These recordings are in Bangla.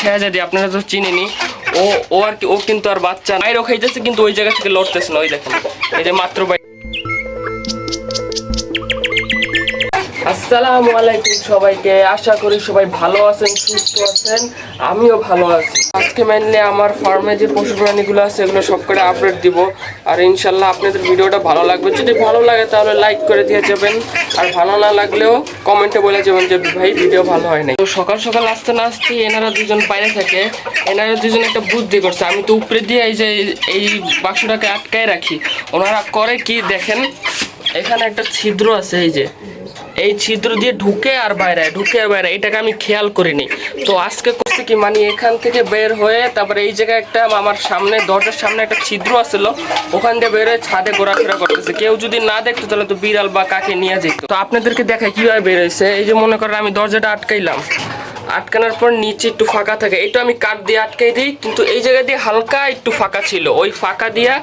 শেহাজাদি আপনারা তো চিনেনি। ও ও আর কি, ও কিন্তু আর বাচ্চা নাই খাইতেছে, কিন্তু ওই জায়গা থেকে লড়তেছে না, ওই দেখেন। এই যে মাত্র আসসালামু আলাইকুম সবাইকে। আশা করি সবাই ভালো আছেন, সুস্থ আছেন। আমিও ভালো আছি। আজকে মেনলি আমার ফার্মে যে পশু প্রাণীগুলো আছে, এগুলো সব করে আপডেট দিব। আর ইনশাল্লাহ আপনাদের ভিডিওটা ভালো লাগবে। যদি ভালো লাগে তাহলে লাইক করে দিয়ে যাবেন। আর ভালো না লাগলেও কমেন্টে বলে যাবেন যে, ভাই ভিডিও ভালো হয় নাই। তো সকাল সকাল আসতে না আসতে এনারা দুজন বাইরে থাকে। এনারা দুজন একটা বুদ্ধি করছে। আমি তো উপরে দিয়ে এই যে, এই বাক্সটাকে আটকায় রাখি। ওনারা করে কি দেখেন? এখানে একটা ছিদ্র আছে, এই যে। এই ছিদ্র দিয়ে ঢুকে আর বাইরে, ঢুকে আর বাইরে, এটাকে আমি খেয়াল করিনি। তো আজকে করছি কি মানে এখান থেকে বের হয়ে তারপরে এই জায়গায় একটা আমার সামনে, দরজার সামনে একটা ছিদ্র আসলো ওখান দিয়ে বের হয়ে ছাদে ঘোরাফেরা করতেছে। কেউ যদি না দেখতো তাহলে তো বিড়াল বা কাকে নিয়ে যেত। তো আপনাদেরকে দেখায় কীভাবে বের হয়েছে। এই যে মনে করেন আমি দরজাটা আটকাইলাম। আটকানোর পর নিচে একটু ফাঁকা থাকে। এটা আমি কাঠ দিয়ে আটকাই দিই, কিন্তু এই জায়গা দিয়ে হালকা একটু ফাঁকা ছিল। ওই ফাঁকা দিয়া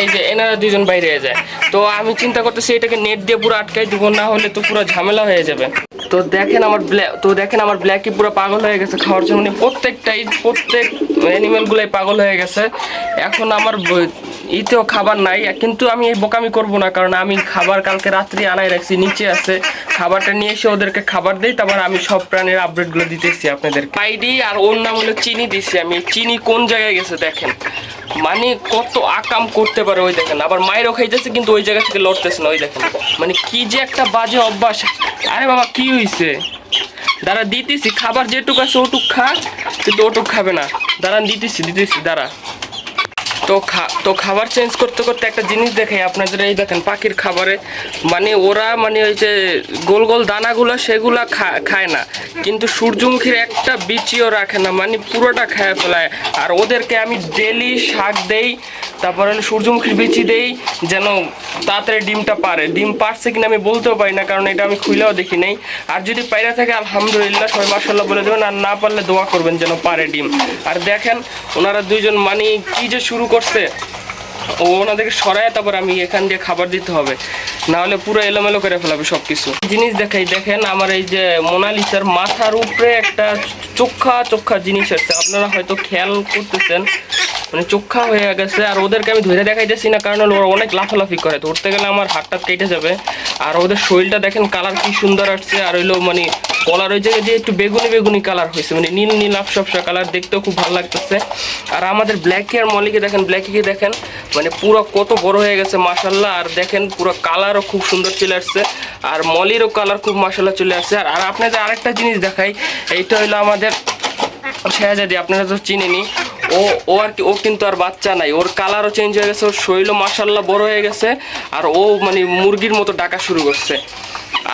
এই যে এনারা দুজন বাইরে যায়। তো আমি চিন্তা করতেছি, এটাকে নেট দিয়ে পুরো আটকাই দিব, না হলে তো পুরো ঝামেলা হয়ে যাবে। তো দেখেন আমার ব্ল্যাক তো দেখেন আমার ব্ল্যাকই পুরো পাগল হয়ে গেছে খাওয়ার জন্য। মানে প্রত্যেকটাই প্রত্যেক অ্যানিমেলগুলোই পাগল হয়ে গেছে। এখন আমার ইতেও খাবার নাই, কিন্তু আমি এই বোকামি করব না, কারণ আমি খাবার কালকে রাত্রি আনাই রাখছি, নিচে আছে। খাবারটা নিয়ে এসে ওদেরকে খাবার দিই, তারপর আমি সব প্রাণীর আপডেটগুলো দিতেছি আপনাদের। আইডি আর ওর নাম হলো চিনি দিছি আমি। চিনি কোন জায়গায় গেছে দেখেন? মানে কত আকাম করতে পারে ওই দেখেন। আবার মায়েরও খাইতেছে, কিন্তু ওই জায়গা থেকে লড়তেছে না, ওই দেখেন। মানে কি যে একটা বাজে অভ্যাস। আরে বাবা, কি হইছে? দাঁড়া, দিতেছি। খাবার যেটুক আছে ওটুক খা, কিন্তু ওটুক খাবে না। দাঁড়ান, দিতেছি দিতেছি, দাঁড়া। তো তো খাবার চেঞ্জ করতে করতে একটা জিনিস দেখাই আপনাদের এই দেখেন পাখির খাবারে মানে ওরা মানে ওই যে গোল গোল দানাগুলো সেগুলো খায় না। কিন্তু সূর্যমুখীর একটা বিচিও রাখে না মানে পুরোটা খায় ফেলায়। আর ওদেরকে আমি ডেলি শাক দেই তারপরে হলো সূর্যমুখীর বিচি দেই, যেন তাড়াতাড়ি ডিমটা পারে। ডিম পারছে কিনা আমি বলতেও পারি না, কারণ এটা আমি খুলেও দেখি নাই। আর যদি পায়রা থাকে, আলহামদুলিল্লাহ সবাই মার্শাল্লাহ বলে দেবেন, আর না পারলে দোয়া করবেন যেন পারে ডিম। আর দেখেন, ওনারা দুইজন মানে কি যে শুরু করছে। ও ওনাদেরকে সরায় তারপর আমি এখান দিয়ে খাবার দিতে হবে। না হলে পুরো এলোমেলো করে ফেলাবে সব কিছু জিনিস দেখাই, দেখেন আমার এই যে মোনালিসার মাথার উপরে একটা চোখা চোখা জিনিস আছে। আপনারা হয়তো খেয়াল করতেছেন মানে চোখা হয়ে গেছে, আর ওদেরকে আমি ধরে দেখাইতেছি না, কারণ ওরা অনেক লাফালাফি করে। তো উঠতে গেলে আমার হাতটা কেটে যাবে। আর ওদের শরীরটা দেখেন কালার কি সুন্দর আসছে, আর হইল মানে কলার ওই জায়গায় দিয়ে একটু বেগুনি বেগুনি কালার হয়েছে মানে নীল নীল আফসা কালার দেখতেও খুব ভালো লাগতেছে। আর আমাদের ব্ল্যাক আর মলিকে দেখেন ব্ল্যাকিকে দেখেন মানে পুরো কত বড় হয়ে গেছে মাসাল্লাহ আর দেখেন পুরো কালারও খুব সুন্দর চলে আসছে, আর মলিরও কালার খুব মাসাল্লাহ চলে আসছে। আর আর আপনাদের আরেকটা জিনিস দেখাই, এইটা হলো আমাদের শেহাজাদি আপনারা তো চিনেনি ও ও আর কি, ও কিন্তু আর বাচ্চা নাই। ওর কালারও চেঞ্জ হয়ে গেছে, ওর শরীরও মাসাল্লাহ বড় হয়ে গেছে, আর ও মানে মুরগির মতো ডাকা শুরু করছে।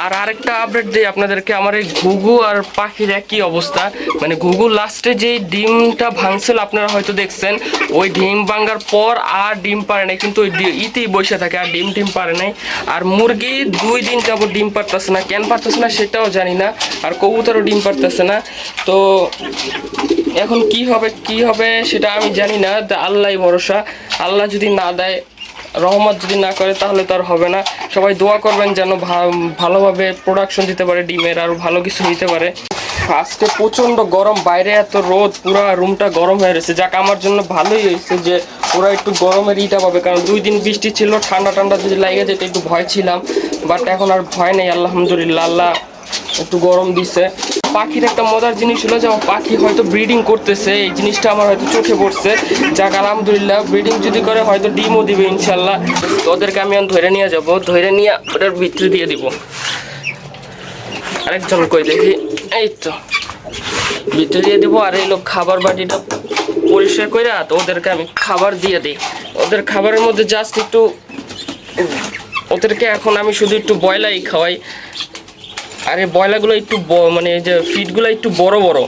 আর আরেকটা আপডেট দিই আপনাদেরকে, আমার এই ঘুঘু আর পাখির একই অবস্থা। মানে ঘুঘু লাস্টে যেই ডিমটা ভাঙছিল, আপনারা হয়তো দেখছেন, ওই ডিম ভাঙার পর আর ডিম পারে নাই, কিন্তু ওই ইতেই বসে থাকে, আর ডিম টিম পারে নাই। আর মুরগি দুই দিন যাবত ডিম পারতেছে না, কেন পারতেছে না সেটাও জানি না, আর কবুতরও ডিম পারতেছে না। তো এখন কি হবে কি হবে সেটা আমি জানি না। আল্লাহ ভরসা। আল্লাহ যদি না দেয়, রহমত যদি না করে, তাহলে তো আর হবে না। সবাই দোয়া করবেন যেন ভালোভাবে প্রোডাকশন দিতে পারে, ডিমের আর ভালো কিছু দিতে পারে। আজকে প্রচণ্ড গরম, বাইরে এত রোদ, পুরো রুমটা গরম হয়ে রয়েছে। যাক, আমার জন্য ভালোই হয়েছে যে ওরা একটু গরমের ইটা পাবে, কারণ দুই দিন বৃষ্টি ছিল, ঠান্ডা ঠান্ডা যদি লাগে যেতে একটু ভয় ছিলাম। বাট এখন আর ভয় নেই, আলহামদুলিল্লাহ, আল্লাহ একটু গরম দিছে। পাখির একটা মজার জিনিস হলো যে আমার পাখি হয়তো ব্রিডিং করতেছে, এই জিনিসটা আমার হয়তো চোখে পড়ছে। যাক, আলহামদুলিল্লাহ ব্রিডিং যদি করে, হয়তো ডিমও দিবে ইনশাল্লাহ। তো ওদেরকে আমি এখন ধরে নিয়ে যাব, ধরে নিয়ে ওটার ভিতরে দিয়ে দিব। আরেকজন কই দেখি, এই তো। ভিতরে দিয়ে দিব, আর এই লোক খাবার বাটিটা পরিষ্কার করে তো ওদেরকে আমি খাবার দিয়ে দিই। ওদের খাবারের মধ্যে জাস্ট একটু, ওদেরকে এখন আমি শুধু একটু বয়লাই খাওয়াই। আর এই বয়লাগুলো একটু মানে এই যে ফিটগুলো একটু বড় বড়।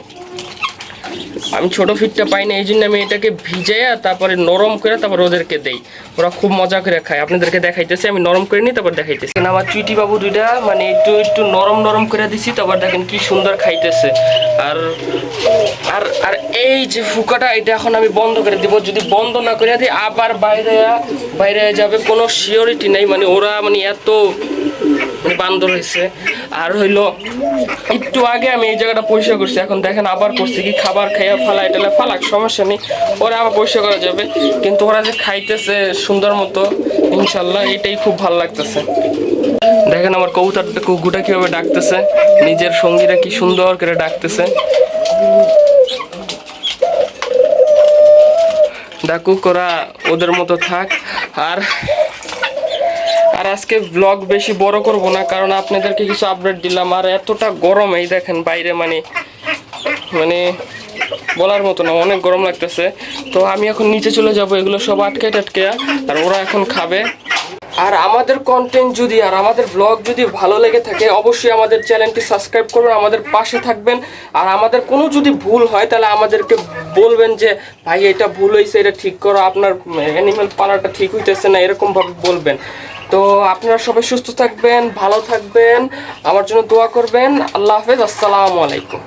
আমি ছোট ফিটটা পাই না এই জন্য আমি এটাকে ভিজাইয়া তারপরে নরম করে তারপর ওদেরকে দেই। ওরা খুব মজা করে খায়। আপনাদেরকে দেখাইতেছি, আমি নরম করে নিই, তারপর দেখাইতেছি। আমার চুইটি বাবু দুইটা মানে একটু একটু নরম নরম করে দিছি, তারপর দেখেন কি সুন্দর খাইতেছে। আর আর আর এই যে ফুকাটা, এটা এখন আমি বন্ধ করে দিব। যদি বন্ধ না করে দিই, আবার বাইরে বাইরে যাবে, কোনো সিওরিটি নেই। মানে ওরা মানে এত বান্দর হয়েছে। আর হইল, একটু আগে আমি এই জায়গাটা পরিষ্কার করছি, এখন দেখেন আবার করছি কি খাবার খাইয়া ফালা, এটা ফালাক, সমস্যা নেই, ওরা আবার পরিষ্কার করা যাবে। কিন্তু ওরা যে খাইতেছে সুন্দর মতো, ইনশাল্লাহ এটাই খুব ভালো লাগতেছে। দেখেন আমার কবুতরটা কুকুটা কীভাবে ডাকতেছে, নিজের সঙ্গীরা কি সুন্দর করে ডাকতেছে। ডাকুক ওরা, ওদের মতো থাক। আর আর আজকে ব্লগ বেশি বড় করব না, কারণ আপনাদেরকে কিছু আপডেট দিলাম। আর এতটা গরম এই দেখেন বাইরে মানে মানে বলার মতো না, অনেক গরম লাগতেছে। তো আমি এখন নিচে চলে যাব, এগুলো সব আটকে টাটকে, আর ওরা এখন খাবে। আর আমাদের কন্টেন্ট যদি, আর আমাদের ব্লগ যদি ভালো লেগে থাকে, অবশ্যই আমাদের চ্যানেলটি সাবস্ক্রাইব করবেন, আমাদের পাশে থাকবেন। আর আমাদের কোনো যদি ভুল হয়, তাহলে আমাদেরকে বলবেন যে, ভাই, এটা ভুল হয়েছে এটা ঠিক করো, আপনার অ্যানিমেল পালাটা ঠিক হইতেছে না, এরকমভাবে বলবেন। তো আপনারা সবাই সুস্থ থাকবেন, ভালো থাকবেন। আমার জন্য দোয়া করবেন। আল্লাহ হাফেজ। আসসালামু আলাইকুম।